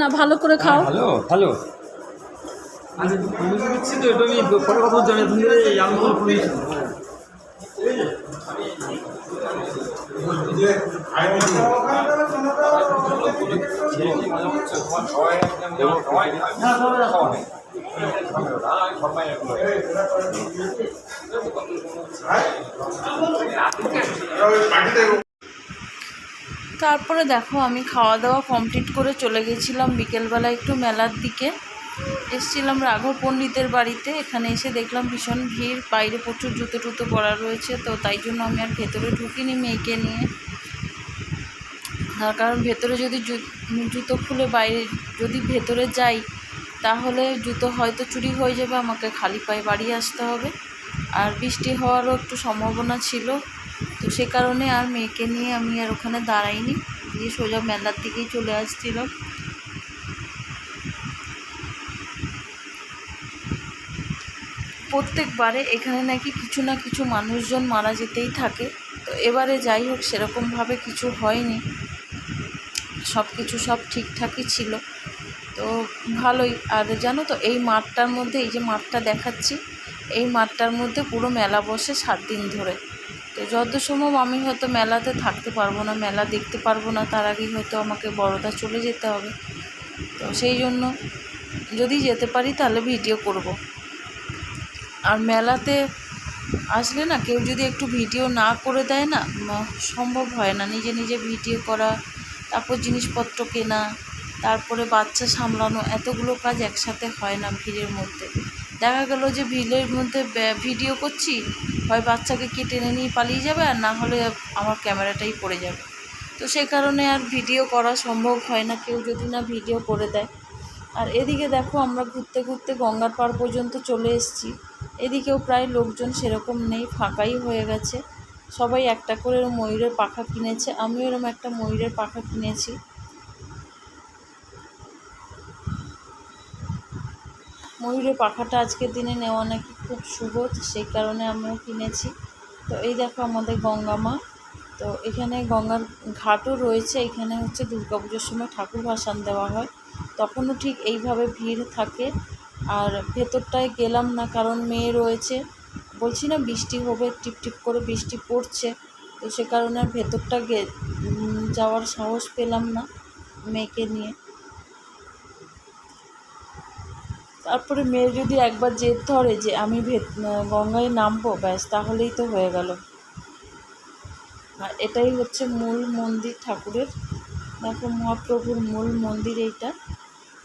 না ভালো করে খাও ভালো ভালো আচ্ছা তারপরে দেখো, আমি খাওয়া দাওয়া কমপ্লিট করে চলে গেছিলাম বিকেলবেলা একটু মেলার দিকে। এসছিলাম রাঘব পণ্ডিতের বাড়িতে। এখানে এসে দেখলাম ভীষণ ভিড়, বাইরে প্রচুর জুতো টুতো পড়া রয়েছে, তো তাই জন্য আমি আর ভেতরে ঢুকিনি মেয়েকে নিয়ে। তার কারণ ভেতরে যদি জুতো খুলে বাইরে যদি ভেতরে যাই, তাহলে জুতো হয়তো চুরি হয়ে যাবে, আমাকে খালি পায়ে বাড়ি আসতে হবে। আর বৃষ্টি হওয়ারও একটু সম্ভাবনা ছিল। তো সে কারণে আর মেয়েকে নিয়ে আমি আর ওখানে দাঁড়াইনি। দিয়ে সোজা মেলার দিকেই চলে আসছিলাম প্রত্যেকবারে এখানে নাকি কিছু না কিছু মানুষজন মারা যেতেই থাকে। তো এবারে যাই হোক, সেরকমভাবে কিছু হয়নি। সব কিছু সব ঠিকঠাকই ছিল। তো ভালোই। আর জানো তো, এই মাঠটার মধ্যে, এই যে মাঠটা দেখাচ্ছি, এই মাঠটার মধ্যে পুরো মেলা বসে সাত দিন ধরে। তো যত সম্ভব আমি হয়তো মেলাতে থাকতে পারব না, মেলা দেখতে পারব না, তার আগেই হয়তো আমাকে বড়দা চলে যেতে হবে। তো সেই জন্য যদি যেতে পারি তাহলে ভিডিও করব। আর মেলাতে আসলে না, কেউ যদি একটু ভিডিও না করে দেয় না সম্ভব হয় না। নিজে নিজে ভিডিও করা, তারপর জিনিসপত্র কেনা, তারপরে বাচ্চা সামলানো, এতগুলো কাজ একসাথে হয় না ভিড়ের মধ্যে। দেখা গেল যে ভিড়ের মধ্যে ভিডিও করছি, হয় বাচ্চাকে কে টেনে নিয়ে পালিয়ে যাবে আর না হলে আমার ক্যামেরাটাই পড়ে যাবে। তো সেই কারণে আর ভিডিও করা সম্ভব হয় না, কেউ যদি না ভিডিও করে দেয়। আর এদিকে দেখো আমরা ঘুরতে ঘুরতে গঙ্গার পাড় পর্যন্ত চলে এসেছি। এদিকেও প্রায় লোকজন সেরকম নেই, ফাঁকাই হয়ে গেছে। সবাই একটা করে ময়ূরের পাখা কিনেছে, আমিও এরকম একটা ময়ূরের পাখা কিনেছি। ময়ূরের পাখাটা আজকের দিনে নেওয়া নাকি খুব শুভ সেই কারণে আমরা কিনেছি। তো এই দেখো আমাদের গঙ্গা মা। তো এখানে গঙ্গার ঘাটও রয়েছে, এখানে হচ্ছে দুর্গাপুজোর সময় ঠাকুর ভাসান দেওয়া হয়। তখনও ঠিক এইভাবে ভিড় থাকে। আর ভেতরটায় গেলাম না, কারণ মেয়ে রয়েছে। বলছি না বৃষ্টি হবে, টিপ টিপ করে বৃষ্টি পড়ছে। তো সে কারণে ভেতরটা গে যাওয়ার সাহস পেলাম না মেয়েকে নিয়ে। তারপরে মেয়ে যদি একবার জেদ ধরে যে আমি ভেত গঙ্গায় নামবো, ব্যাস, তাহলেই তো হয়ে গেল। আর এটাই হচ্ছে মূল মন্দির ঠাকুরের, দেখো মহাপ্রভুর মূল মন্দির এইটা।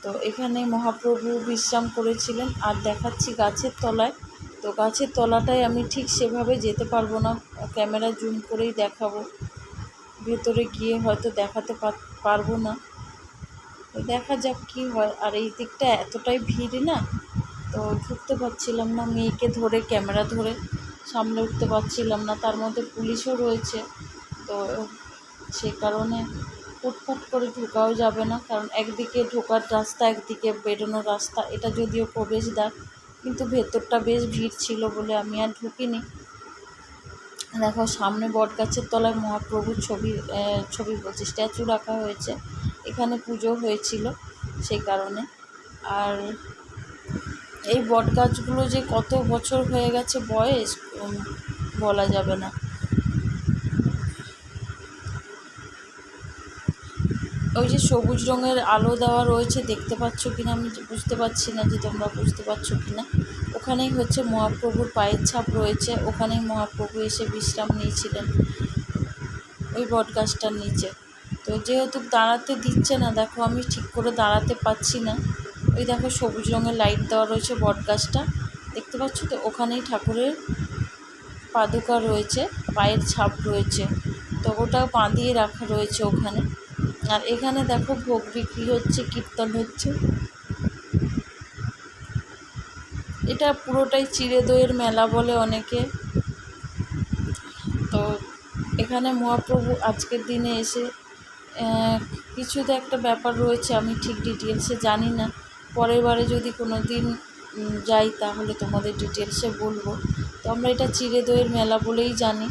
তো এখানে মহাপ্রভু বিশ্রাম করেছিলেন, আর দেখাচ্ছি গাছের তলায়। তো গাছের তলাটায় আমি ঠিক সেভাবে যেতে পারব না, ক্যামেরা জুম করেই দেখাবো। ভেতরে গিয়ে হয়তো দেখাতে পারব না। তো দেখা যাক কী হয়। আর এই দিকটা এতটাই ভিড় না, তো ঢুকতে পারছিলাম না। মেয়েকে ধরে, ক্যামেরা ধরে সামলে উঠতে পারছিলাম না। তার মধ্যে পুলিশও রয়েছে, তো সে কারণে ফুটফাট করে ঢোকাও যাবে না। কারণ একদিকে ঢোকার রাস্তা, একদিকে বেরোনোর রাস্তা, এটা যদিও প্রবেশদ্বার, কিন্তু ভেতরটা বেশ ভিড় ছিল বলে আমি আর ঢুকিনি। দেখো, সামনে বটগাছের তলায় মহাপ্রভুর ছবি ছবি বলছি, স্ট্যাচু রাখা হয়েছে। এখানে পুজো হয়েছিল সেই কারণে। আর এই বটগাছগুলো যে কত বছর হয়ে গেছে বয়স বলা যাবে না। ওই যে সবুজ রঙের আলো দেওয়া রয়েছে, দেখতে পাচ্ছ কিনা আমি বুঝতে পারছি না যে তোমরা বুঝতে পারছ কিনা। ওখানেই হচ্ছে মহাপ্রভুর পায়ের ছাপ রয়েছে, ওখানেই মহাপ্রভু এসে বিশ্রাম নিয়েছিলেন। ওই বটগাছটার নিচে। তো যেহেতু দাঁড়াতে দিচ্ছে না, দেখো আমি ঠিক করে দাঁড়াতে পারছি না। ওই দেখো সবুজ রঙের লাইট দেওয়া রয়েছে বটগাছটা দেখতে পাচ্ছ তো? ওখানেই ঠাকুরের পাদুকা রয়েছে, পায়ের ছাপ রয়েছে। তো ওটা বাঁধিয়ে রাখা রয়েছে ওখানে। আর এখানে দেখো ভোগ বিক্রি হচ্ছে, কীর্তন হচ্ছে। এটা পুরোটাই চিড়ে দইয়ের মেলা বলে অনেকে। তো এখানে মহাপ্রভু আজকের দিনে এসে কিছু তো একটা ব্যাপার রয়েছে, আমি ঠিক ডিটেলসে জানি না। পরের বারে যদি কোনো দিন যাই তাহলে তোমাদের ডিটেলসে বলব। তো আমরা এটা চিড়ে দইয়ের মেলা বলেই জানি।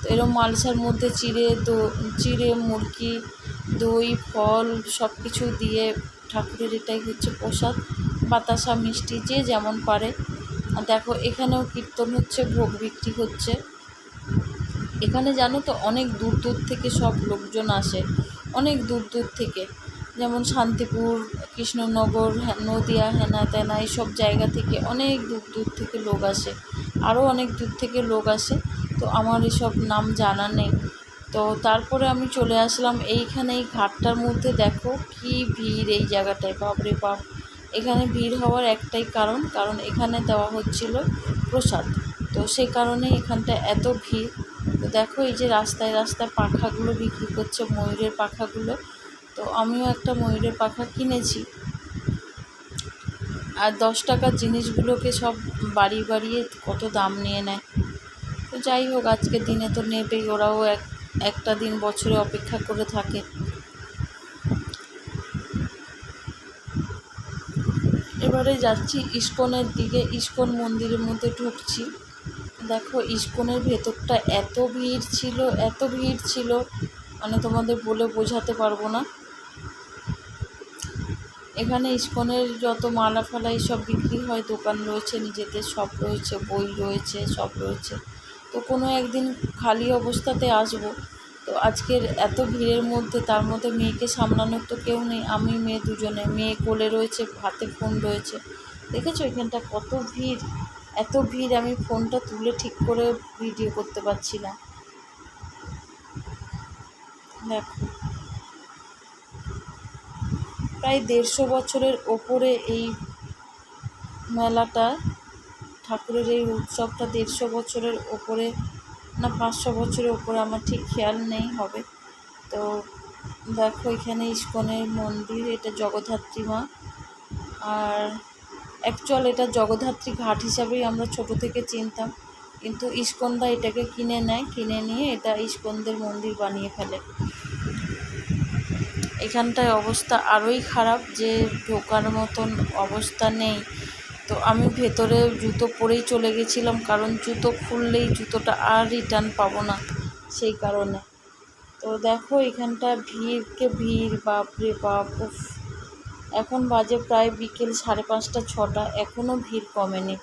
তো এরম মালসার মধ্যে চিড়ে দো, চিড়ে, মুরগি, দই, ফল সব কিছু দিয়ে ঠাকুরের এটাই হচ্ছে প্রসাদ। বাতাসা, মিষ্টি, যে যেমন পারে। দেখো, এখানেও কীর্তন হচ্ছে, ভোগ বিক্রি হচ্ছে। এখানে জানো তো, অনেক দূর দূর থেকে সব লোকজন আসে। অনেক দূর দূর থেকে। যেমন শান্তিপুর, কৃষ্ণনগর হ্যাঁ নদিয়া, হেনা তেনা, এইসব জায়গা থেকে অনেক দূর দূর থেকে লোক আসে। আরও অনেক দূর থেকে লোক আসে। তো আমার এসব নাম জানা নেই। তো তারপরে আমি চলে আসলাম এইখানে এই ঘাটটার মধ্যে। দেখো কি ভিড় এই জায়গাটায়, বাপরে বাপ। এখানে ভিড় হওয়ার একটাই কারণ কারণ এখানে দেওয়া হচ্ছিল প্রসাদ। তো সেই কারণে এখানটা এত ভিড়। তো দেখো এই যে রাস্তায় রাস্তায় পাখাগুলো বিক্রি করছে, ময়ূরের পাখাগুলো। তো আমিও একটা ময়ূরের পাখা কিনেছি। আর দশ টাকার জিনিসগুলোকে সব বাড়িয়ে বাড়িয়ে কত দাম নিয়ে নেয়। তো যাই হোক, আজকের দিনে তো নেবেই, ওরাও এক, একটা দিন বছরে অপেক্ষা করে থাকে। এবারে যাচ্ছি ইস্কনের দিকে, ইস্কন মন্দিরের মধ্যে ঢুকছি। দেখো, ইস্কনের ভেতরটা এত ভিড় ছিল, এত ভিড় ছিল মানে তোমাদের বলে বোঝাতে পারব না। এখানে ইস্কনের যত মালা ফালা এইসব বিক্রি হয়, দোকান রয়েছে, নিজেদের সব রয়েছে, বই রয়েছে, সব রয়েছে। তো কোনো একদিন খালি অবস্থাতে আসব। তো আজকের এত ভিড়ের মধ্যে তার মধ্যে মেয়েকে সামলানোর তো কেউ নেই, আমি মেয়ে দুজনে। মেয়ে কোলে রয়েছে, হাতে ফোন রয়েছে। দেখেছ এখানটা কত ভিড়? এত ভিড়, আমি ফোনটা তুলে ঠিক করে ভিডিও করতে পারছি না। দেখো। প্রায় দেড়শো বছরের ওপরে এই মেলাটা, ঠাকুরের এই উৎসবটা দেড়শো বছরের ওপরে, না পাঁচশো বছরের ওপরে আমার ঠিক খেয়াল নেই হবে। তো দেখো এখানে ইস্কনের মন্দির, এটা জগদ্ধাত্রী মা। আর অ্যাকচুয়াল এটা জগদ্ধাত্রী ঘাট হিসাবেই আমরা ছোট থেকে চিনতাম। কিন্তু ইস্কনদা এটাকে কিনে নেয়, কিনে নিয়ে এটা ইস্কনদের মন্দির বানিয়ে ফেলে। এখানটায় অবস্থা আরোই খারাপ যে ঢোকার মতন অবস্থা নেই। তো আমি ভেতরে জুতো পরেই চলে গেছিলাম, কারণ জুতো খুললেই জুতোটা আর রিটার্ন পাবো না সেই কারণে। তো দেখো এখানটা ভিড়কে ভিড়, বাপরে বাপ এখন বাজে প্রায় বিকেল সাড়ে পাঁচটা, ছটা। এখনও ভিড় কমেনি।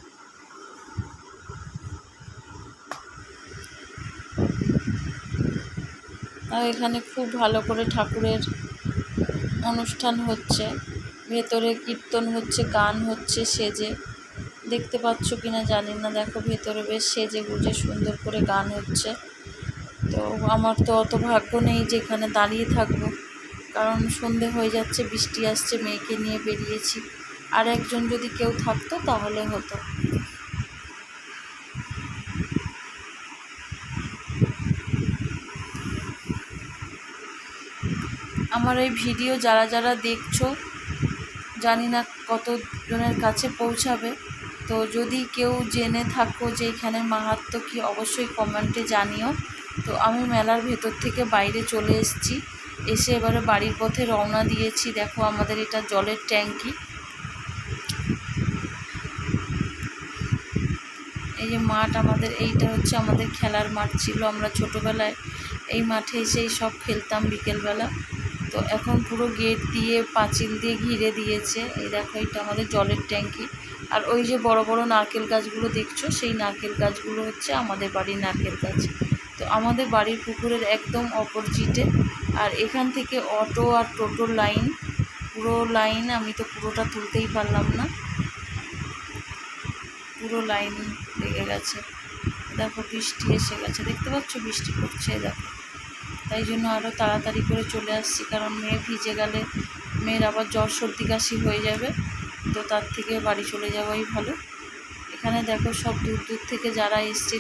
আর এখানে খুব ভালো করে ঠাকুরের অনুষ্ঠান হচ্ছে। ভেতরে কীর্তন হচ্ছে, গান হচ্ছে, সেজে। দেখতে পাচ্ছ কি না জানি না। দেখো ভেতরে বেশ সেজে গুজে সুন্দর করে গান হচ্ছে। তো আমার তো অত ভাগ্য নেই যে এখানে দাঁড়িয়ে থাকব। কারণ সন্ধে হয়ে যাচ্ছে, বৃষ্টি আসছে, মেয়েকে নিয়ে বেরিয়েছি। আর একজন যদি কেউ থাকতো তাহলে হতো। আমার এই ভিডিও যারা যারা দেখছ, জানি না কতজনের কাছে পৌঁছাবে। তো যদি কেউ জেনে থাকো যে এখানে মাহাত্ম কি, অবশ্যই কমেন্টে জানিও। তো আমি মেলার ভেতর থেকে বাইরে চলে এসেছি। এসে এবারে বাড়ির পথে রওনা দিয়েছি। দেখো আমাদের এটা জলের ট্যাঙ্কি। এই যে মাঠ আমাদের, এইটা হচ্ছে আমাদের খেলার মাঠ ছিল আমরা ছোটোবেলায়। এই মাঠে এসেই সব খেলতাম বিকেলবেলা। তো এখন পুরো গেট দিয়ে পাঁচিল দিয়ে ঘিরে দিয়েছে। এই দেখো এটা আমাদের জলের ট্যাঙ্কি। আর ওই যে বড় বড় নারকেল গাছগুলো দেখছ, সেই নারকেল গাছগুলো হচ্ছে আমাদের বাড়ির নারকেল গাছ। তো আমাদের বাড়ির পুকুরের একদম অপোজিটে আর এখান থেকে অটো আর টোটোর লাইন, পুরো লাইন আমি তো পুরোটা তুলতেই পারলাম না। পুরো লাইন লেগে গেছে। দেখো বৃষ্টি এসে গেছে। দেখতে পাচ্ছ বৃষ্টি পড়ছে, দেখো। তাই জন্য আরও তাড়াতাড়ি করে চলে আসছি, কারণ মেয়ে ভিজে গেলে মেয়ের আবার জ্বর সর্দি কাশি হয়ে যাবে, তো তার থেকে বাড়ি চলে যাওয়াই ভালো। এখানে দেখো সব দূর দূর থেকে যারা এসছে